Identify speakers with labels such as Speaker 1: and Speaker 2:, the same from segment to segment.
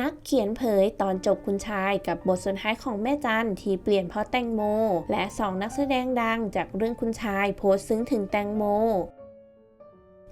Speaker 1: นักเขียนเผยตอนจบคุณชายกับบทสุดท้ายของแม่จันที่เปลี่ยนเพราะแตงโม และสองนักแสดงดังจากเรื่องคุณชายโพสต์ซึ้งถึงแตงโม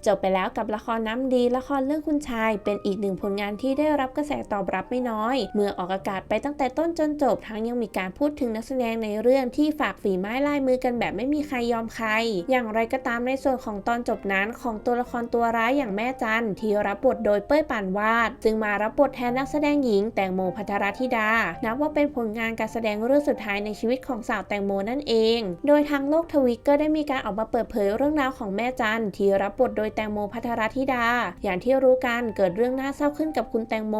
Speaker 1: จบไปแล้วกับละครน้ำดีละครเรื่องคุณชาย เป็นอีกหนึ่งผลงานที่ได้รับกระแสตอบรับไม่น้อย เมื่อออกอากาศไปตั้งแต่ต้นจนจบทั้งยังมีการพูดถึงนักแสดงในเรื่องที่ฝากฝีไม้ลายมือกันแบบไม่มีใครยอมใคร อย่างไรก็ตามในส่วนของตอนจบนั้นของตัวละครตัวร้ายอย่างแม่จันที่รับบทโดยเป้ยป่านวาดจึงมารับบทแทนนักแสดงหญิงแตงโมพัทรธิดา นับว่าเป็นผลงานการแสดงเรื่องสุดท้ายในชีวิตของสาวแตงโมนั่นเอง โดยทางโลกทวิตก็ได้มีการออกมาเปิดเผยเรื่องราวของแม่จันที่รับบทโดยแตงโมพัทรธิดา อย่างที่รู้กันเกิดเรื่องน่าเศร้าขึ้นกับคุณแตงโม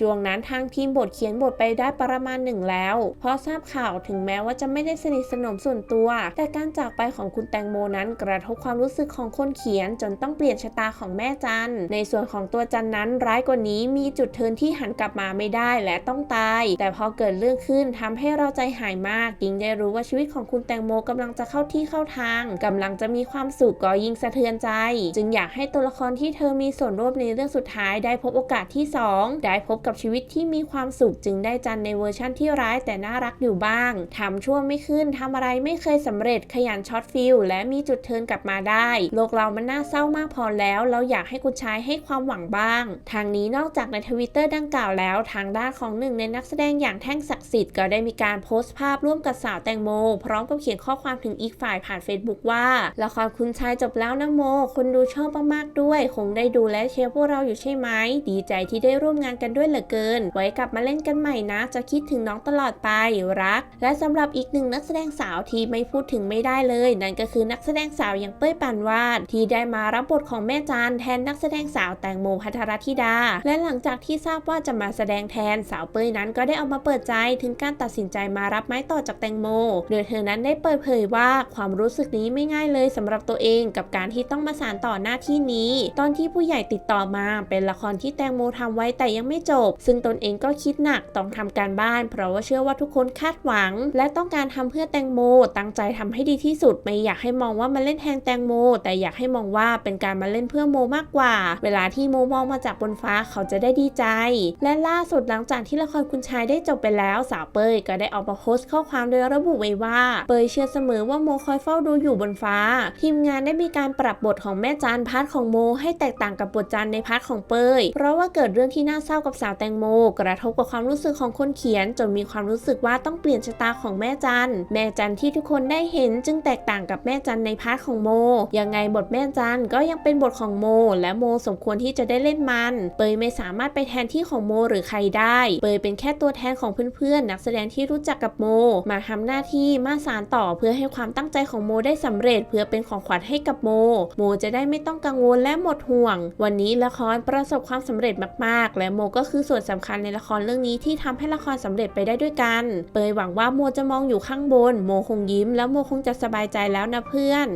Speaker 1: ช่วงนั้นทางทีมบทเขียนบทไปได้ประมาณหนึ่งแล้วพราะทราบข่าวถึงแม้ว่าจะไม่ได้สนิทสนมส่วนตัว แต่การจากไปของคุณแตงโมนั้นกระทบความรู้สึกของคนเขียนจนต้องเปลี่ยนชะตาของแม่จัน ในส่วนของตัวจันนั้นร้ายกว่านี้มีจุดเทินที่หันกลับมาไม่ได้และต้องตาย แต่พอเกิดเรื่องขึ้นทำให้เราใจหายมากยิ่งได้รู้ว่าชีวิตของคุณแตงโมกำลังจะเข้าที่เข้าทางกำลังจะมีความสุขก็ยิ่งสะเทือนใจ จึงอยากากให้ตัวละครที่เธอมีส่วนร่วมในเรื่องสุดท้ายได้พบโอกาสที่ 2 ได้พบกับชีวิตที่มีความสุขจึงได้จันในเวอร์ชั่นที่ร้ายแต่น่ารักอยู่บ้างทำชั่วไม่ขึ้นทำอะไรไม่เคยสำเร็จขยันช็อตฟิลและมีจุดเทิร์นกลับมาได้ โลกเรามันน่าเศร้ามากพอแล้ว เราอยากให้คุณชายให้ความหวังบ้าง ทางนี้นอกจากในทวิตเตอร์ดังกล่าวแล้ว ทางด้านของหนึ่งในนักแสดงอย่างแท่งศักดิ์สิทธิ์ก็ได้มีการโพสต์ภาพร่วมกับสาวแตงโม พร้อมกับเขียนข้อความถึงอีกฝ่ายผ่าน Facebook ว่าละครคุณชายจบแล้วนะโม คนดูชอบมากๆด้วย คงได้ดูและเชียร์พวกเราอยู่ใช่ไหม ดีใจที่ได้ร่วมงานกันด้วยเหลือเกิน ไว้กลับมาเล่นกันใหม่นะ จะคิดถึงน้องตลอดไปรัก และสำหรับอีกหนึ่งนักแสดงสาวที่ไม่พูดถึงไม่ได้เลย นั่นก็คือนักแสดงสาวอย่างเป้ยปานวาด ที่ได้มารับบทของแม่จานแทนนักแสดงสาวแตงโมพัทรธิดา และหลังจากที่ทราบว่าจะมาแสดงแทนสาวเป้ยนั้นก็ได้เอามาเปิดใจถึงการตัดสินใจมารับไม้ต่อจากแตงโม โดยเธอนั้นได้เปิดเผยว่าความรู้สึกนี้ไม่ง่ายเลยสำหรับตัวเองกับการที่ต้องมาสานต่อหน้าที่นี้ ตอนที่ผู้ใหญ่ติดต่อมาเป็นละครที่แตงโมทำไว้แต่ยังไม่จบ ซึ่งตนเองก็คิดหนักต้องทำการบ้าน เพราะว่าเชื่อว่าทุกคนคาดหวัง และต้องการทำเพื่อแตงโม ตั้งใจทำให้ดีที่สุด ไม่อยากให้มองว่ามาเล่นแทนแตงโม แต่อยากให้มองว่าเป็นการมาเล่นเพื่อโมมากกว่า เวลาที่โมมองมาจากบนฟ้าเขาจะได้ดีใจ และล่าสุดหลังจากที่ละครคุณชายได้จบไปแล้วสาวเปยก็ได้ออกมาโพสต์ข้อความโดยระบุไว้ว่า เปยเชื่อเสมอว่าโมคอยเฝ้าดูอยู่บนฟ้า ทีมงานได้มีการปรับบทของแม่จันานพาร์ทของโม ให้แตกต่างกับบทจานในพาร์ทของเปย เพราะว่าเกิดเรื่องที่น่าเศร้ากับสาวแตงโม กระทบกับความรู้สึกของคนเขียน จนมีความรู้สึกว่าต้องเปลี่ยนชะตาของแม่จัน แม่จันที่ทุกคนได้เห็นจึงแตกต่างกับแม่จันในพาร์ทของโม ยังไงบทแม่จันก็ยังเป็นบทของโม และโมสมควรที่จะได้เล่นมัน เปยไม่สามารถไปแทนที่ของโมหรือใครได้ เปยเป็นแค่ตัวแทนของเพื่อนๆนักแสดงที่รู้จักกับโม มาทำหน้าที่มาสานต่อเพื่อให้ความตั้งใจของโมได้สำเร็จ เพื่อเป็นของขวัญให้กับโม โมจะได้ไม่ต้อง้องกังวลและหมดห่วง วันนี้ละครประสบความสำเร็จมากๆ และโมก็คือส่วนสำคัญในละครเรื่องนี้ที่ทำให้ละครสำเร็จไปได้ด้วยกัน เปยหวังว่าโมจะมองอยู่ข้างบน โมคงยิ้ม แล้วโมคงจะสบายใจแล้วนะเพื่อน